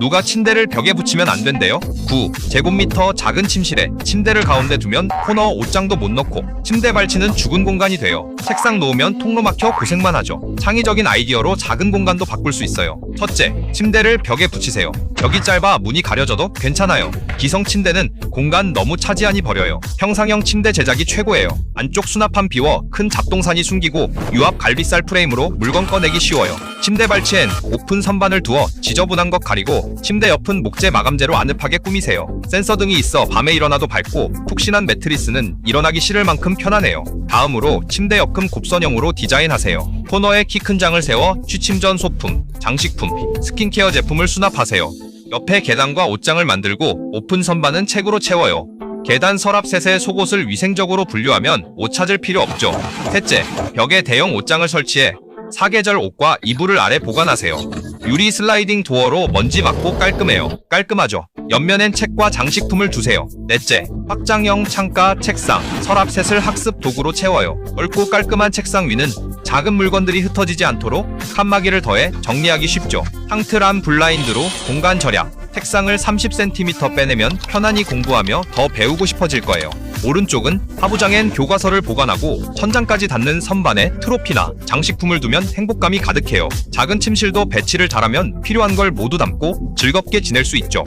누가 침대를 벽에 붙이면 안 된대요? 9. 제곱미터 작은 침실에 침대를 가운데 두면 코너 옷장도 못 넣고 침대 발치는 죽은 공간이 돼요. 책상 놓으면 통로 막혀 고생만 하죠. 창의적인 아이디어로 작은 공간도 바꿀 수 있어요. 첫째, 침대를 벽에 붙이세요. 벽이 짧아 문이 가려져도 괜찮아요. 기성 침대는 공간 너무 차지하니 버려요. 평상형 침대 제작이 최고예요. 안쪽 수납함 비워 큰 잡동사니 숨기고 유압 갈비살 프레임으로 물건 꺼내기 쉬워요. 침대 발치엔 오픈 선반을 두어 지저분한 것 가리고 침대 옆은 목재 마감재로 아늑하게 꾸미세요. 센서 등이 있어 밤에 일어나도 밝고 푹신한 매트리스는 일어나기 싫을 만큼 편하네요. 다음으로 침대 옆금 곱선형으로 디자인하세요. 코너에 키 큰 장을 세워 취침 전 소품, 장식품, 스킨케어 제품을 수납하세요. 옆에 계단과 옷장을 만들고 오픈 선반은 책으로 채워요. 계단 서랍셋에 속옷을 위생적으로 분류하면 옷 찾을 필요 없죠. 셋째, 벽에 대형 옷장을 설치해 사계절 옷과 이불을 아래 보관하세요. 유리 슬라이딩 도어로 먼지 막고 깔끔해요. 깔끔하죠. 옆면엔 책과 장식품을 두세요. 넷째, 확장형 창가, 책상, 서랍 셋을 학습 도구로 채워요. 넓고 깔끔한 책상 위는 작은 물건들이 흩어지지 않도록 칸막이를 더해 정리하기 쉽죠. 상트란 블라인드로 공간 절약. 책상을 30cm 빼내면 편안히 공부하며 더 배우고 싶어질 거예요. 오른쪽은 하부장엔 교과서를 보관하고 천장까지 닿는 선반에 트로피나 장식품을 두면 행복감이 가득해요. 작은 침실도 배치를 잘하면 필요한 걸 모두 담고 즐겁게 지낼 수 있죠.